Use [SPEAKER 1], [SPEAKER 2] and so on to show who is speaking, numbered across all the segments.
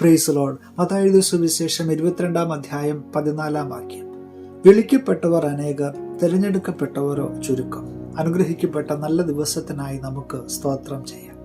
[SPEAKER 1] Price load അതായത് സുവിശേഷം ഇരുപത്തിരണ്ടാം അധ്യായം പതിനാലാം വാക്യം. വിളിക്കപ്പെട്ടവർ അനേകർ തിരഞ്ഞെടുക്കപ്പെട്ടവരോ ചുരുക്കം. അനുഗ്രഹിക്കപ്പെട്ട നല്ല ദിവസത്തിനായി നമുക്ക് സ്തോത്രം ചെയ്യാം.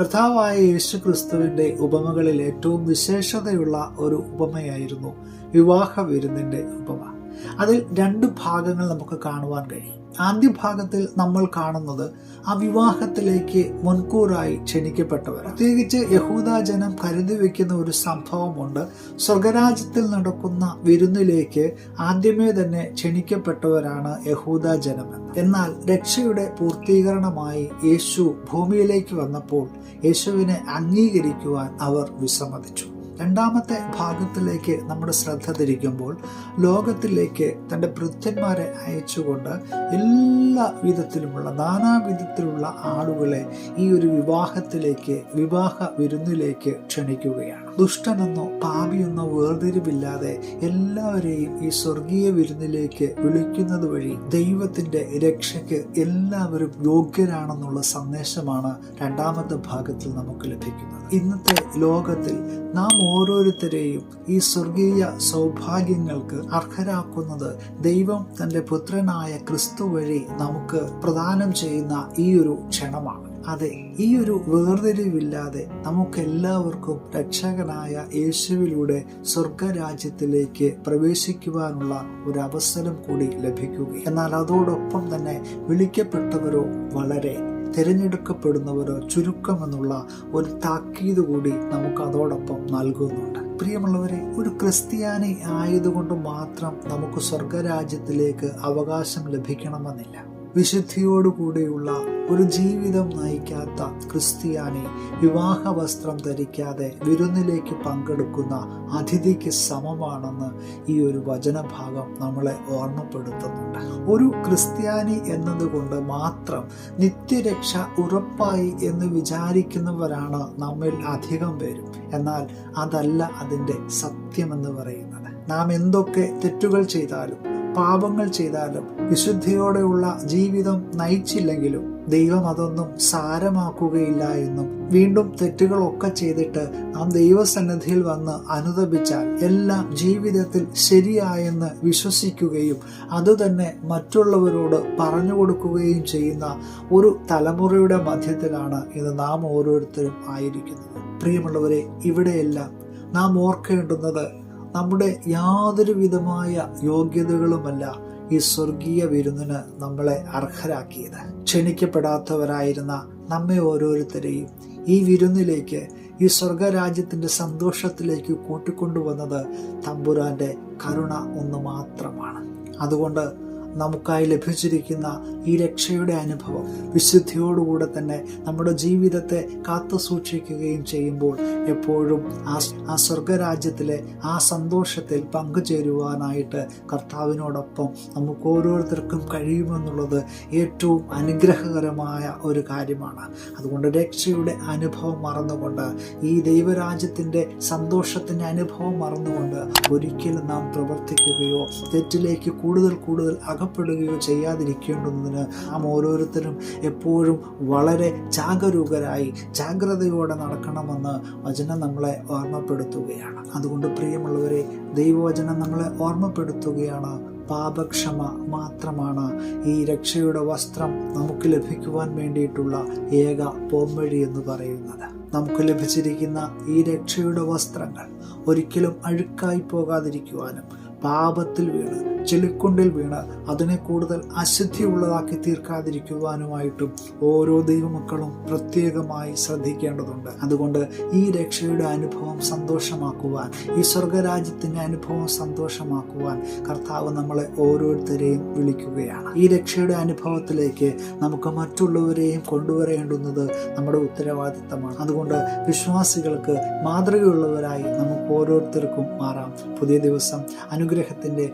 [SPEAKER 1] കർത്താവായ യേശു ക്രിസ്തുവിന്റെ ഉപമകളിൽ ഏറ്റവും വിശേഷതയുള്ള ഒരു ഉപമയായിരുന്നു വിവാഹ വിരുന്നിന്റെ ഉപമ. അതിൽ രണ്ട് ഭാഗങ്ങൾ നമുക്ക് കാണുവാൻ കഴിയും. ആദ്യ ഭാഗത്തിൽ നമ്മൾ കാണുന്നത് ആ വിവാഹത്തിലേക്ക് മുൻകൂറായി ക്ഷണിക്കപ്പെട്ടവർ പ്രത്യേകിച്ച് യഹൂദാജനം കരുതി വെക്കുന്ന ഒരു സംഭവമുണ്ട്. സ്വർഗരാജ്യത്തിൽ നടക്കുന്ന വിരുന്നിലേക്ക് ആദ്യമേ തന്നെ ക്ഷണിക്കപ്പെട്ടവരാണ് യഹൂദാ ജനം എന്നാൽ രക്ഷയുടെ പൂർത്തീകരണമായി യേശു ഭൂമിയിലേക്ക് വന്നപ്പോൾ യേശുവിനെ അംഗീകരിക്കുവാൻ അവർ വിസമ്മതിച്ചു. രണ്ടാമത്തെ ഭാഗത്തിലേക്ക് നമ്മുടെ ശ്രദ്ധ തിരിക്കുമ്പോൾ ലോകത്തിലേക്ക് തന്റെ വൃദ്ധന്മാരെ അയച്ചുകൊണ്ട് എല്ലാ വിധത്തിലുമുള്ള നാനാവിധത്തിലുള്ള ആളുകളെ ഈ ഒരു വിവാഹത്തിലേക്ക് വിവാഹ വിരുന്നിലേക്ക് ക്ഷണിക്കുകയാണ്. ദുഷ്ടനെന്നോ പാപിയെന്നോ വേർതിരിവില്ലാതെ എല്ലാവരെയും ഈ സ്വർഗീയ വിരുന്നിലേക്ക് വിളിക്കുന്നത് വഴി ദൈവത്തിന്റെ രക്ഷയ്ക്ക് എല്ലാവരും യോഗ്യരാണെന്നുള്ള സന്ദേശമാണ് രണ്ടാമത്തെ ഭാഗത്തിൽ നമുക്ക് ലഭിക്കുന്നത്. ഇന്നത്തെ ലോകത്തിൽ നാം ഓരോരുത്തരെയും ഈ സ്വർഗീയ സൗഭാഗ്യങ്ങൾക്ക് അർഹരാക്കുന്നത് ദൈവം തന്റെ പുത്രനായ ക്രിസ്തു വഴി നമുക്ക് പ്രദാനം ചെയ്യുന്ന ഈ ഒരു ക്ഷണമാണ്. അതെ ഈ ഒരു വേർതിരിവില്ലാതെ നമുക്കെല്ലാവർക്കും രക്ഷകനായ യേശുവിലൂടെ സ്വർഗരാജ്യത്തിലേക്ക് പ്രവേശിക്കുവാനുള്ള ഒരു അവസരം കൂടി ലഭിക്കുക എന്നാൽ അതോടൊപ്പം തന്നെ വിളിക്കപ്പെട്ടവരോ വളരെ തിരഞ്ഞെടുക്കപ്പെടുന്നവരോ ചുരുക്കമെന്നുള്ള ഒരു താക്കീത് കൂടി നമുക്ക് അതോടൊപ്പം നൽകുന്നുണ്ട്. പ്രിയമുള്ളവരെ ഒരു ക്രിസ്ത്യാനി ആയതുകൊണ്ട് മാത്രം നമുക്ക് സ്വർഗരാജ്യത്തിലേക്ക് അവകാശം ലഭിക്കണമെന്നില്ല. വിശുദ്ധിയോടുകൂടിയുള്ള ഒരു ജീവിതം നയിക്കാത്ത ക്രിസ്ത്യാനി വിവാഹ വസ്ത്രം ധരിക്കാതെ വിരുന്നിലേക്ക് പങ്കെടുക്കുന്ന അതിഥിക്ക് സമമാണെന്ന് ഈ ഒരു വചനഭാഗം നമ്മളെ ഓർമ്മപ്പെടുത്തുന്നുണ്ട്. ഒരു ക്രിസ്ത്യാനി എന്നതുകൊണ്ട് മാത്രം നിത്യരക്ഷ ഉറപ്പായി എന്ന് വിചാരിക്കുന്നവരാണ് നമ്മിൽ അധികം പേരും. എന്നാൽ അതല്ല അതിന്റെ സത്യമെന്ന് പറയുന്നത്. നാം എന്തൊക്കെ തെറ്റുകൾ ചെയ്താലും പാപങ്ങൾ ചെയ്താലും വിശുദ്ധിയോടെയുള്ള ജീവിതം നയിച്ചില്ലെങ്കിലും ദൈവം അതൊന്നും സാരമാക്കുകയില്ല എന്നും വീണ്ടും തെറ്റുകളൊക്കെ ചെയ്തിട്ട് നാം ദൈവസന്നിധിയിൽ വന്ന് അനുദപിച്ചാൽ എല്ലാം ജീവിതത്തിൽ ശരിയായെന്ന് വിശ്വസിക്കുകയും അതുതന്നെ മറ്റുള്ളവരോട് പറഞ്ഞു കൊടുക്കുകയും ചെയ്യുന്ന ഒരു തലമുറയുടെ മധ്യത്തിലാണ് ഇത് നാം ഓരോരുത്തരും ആയിരിക്കുന്നത്. പ്രിയമുള്ളവരെ ഇവിടെയെല്ലാം നാം ഓർക്കേണ്ടുന്നത് നമ്മുടെ യാതൊരു വിധമായ യോഗ്യതകളുമല്ല ഈ സ്വർഗീയ വിരുന്നിന് നമ്മളെ അർഹരാക്കിയത്. ക്ഷണിക്കപ്പെടാത്തവരായിരുന്ന നമ്മെ ഓരോരുത്തരെയും ഈ വിരുന്നിലേക്ക് ഈ സ്വർഗരാജ്യത്തിന്റെ സന്തോഷത്തിലേക്ക് കൂട്ടിക്കൊണ്ടുവന്നത് തമ്പുരാന്റെ കരുണ ഒന്ന് മാത്രമാണ്. അതുകൊണ്ട് നമുക്കായി ലഭിച്ചിരിക്കുന്ന ഈ രക്ഷയുടെ അനുഭവം. വിശുദ്ധിയോടുകൂടെ തന്നെ നമ്മുടെ ജീവിതത്തെ കാത്തു സൂക്ഷിക്കുകയും ചെയ്യുമ്പോൾ എപ്പോഴും ആ ആ സ്വർഗരാജ്യത്തിലെ ആ സന്തോഷത്തിൽ പങ്കുചേരുവാനായിട്ട് കർത്താവിനോടൊപ്പം നമുക്ക് ഓരോരുത്തർക്കും കഴിയുമെന്നുള്ളത് ഏറ്റവും അനുഗ്രഹകരമായ ഒരു കാര്യമാണ്. അതുകൊണ്ട് രക്ഷയുടെ അനുഭവം മറന്നുകൊണ്ട് ഈ ദൈവരാജ്യത്തിന്റെ സന്തോഷത്തിന്റെ അനുഭവം മറന്നുകൊണ്ട് ഒരിക്കലും നാം പ്രവർത്തിക്കുകയോ തെറ്റിലേക്ക് കൂടുതൽ കൂടുതൽ അകപ്പെടുകയോ ചെയ്യാതിരിക്കേണ്ടുന്നതിന് നാം ഓരോരുത്തരും എപ്പോഴും വളരെ ജാഗരൂകരായി ജാഗ്രതയോടെ നടക്കണമെന്ന് വചനം നമ്മളെ ഓർമ്മപ്പെടുത്തുകയാണ്. അതുകൊണ്ട് പ്രിയമുള്ളവരെ ദൈവവചനം നമ്മളെ ഓർമ്മപ്പെടുത്തുകയാണ്. പാപക്ഷമ മാത്രമാണ് ഈ രക്ഷയുടെ വസ്ത്രം നമുക്ക് ലഭിക്കുവാൻ വേണ്ടിയിട്ടുള്ള ഏക പോംവഴി എന്ന് പറയുന്നത്. നമുക്ക് ലഭിച്ചിരിക്കുന്ന ഈ രക്ഷയുടെ വസ്ത്രങ്ങൾ ഒരിക്കലും അഴുക്കായി പോകാതിരിക്കുവാനും പാപത്തിൽ വീണ് ചെളിക്കുണ്ടിൽ വീണ് അതിനെ കൂടുതൽ അശുദ്ധിയുള്ളതാക്കി തീർക്കാതിരിക്കുവാനുമായിട്ടും ഓരോ ദൈവമക്കളും പ്രത്യേകമായി ശ്രദ്ധിക്കേണ്ടതുണ്ട്. അതുകൊണ്ട് ഈ രക്ഷയുടെ അനുഭവം സന്തോഷമാക്കുവാൻ ഈ സ്വർഗരാജ്യത്തിന്റെ അനുഭവം സന്തോഷമാക്കുവാൻ കർത്താവ് നമ്മളെ ഓരോരുത്തരെയും വിളിക്കുകയാണ്. ഈ രക്ഷയുടെ അനുഭവത്തിലേക്ക് നമുക്ക് മറ്റുള്ളവരെയും കൊണ്ടുവരേണ്ടുന്നത് നമ്മുടെ ഉത്തരവാദിത്തമാണ്. അതുകൊണ്ട് വിശ്വാസികൾക്ക് മാതൃകയുള്ളവരായി നമുക്ക് ഓരോരുത്തർക്കും മാറാം. പുതിയ ദിവസം അനുഗ്രഹത്തിന്റെ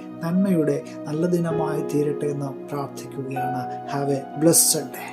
[SPEAKER 1] നന്മയുടെ നല്ല ദിനമായി തീരട്ടെ എന്ന് പ്രാർത്ഥിക്കുകയാണ്. Have A blessed day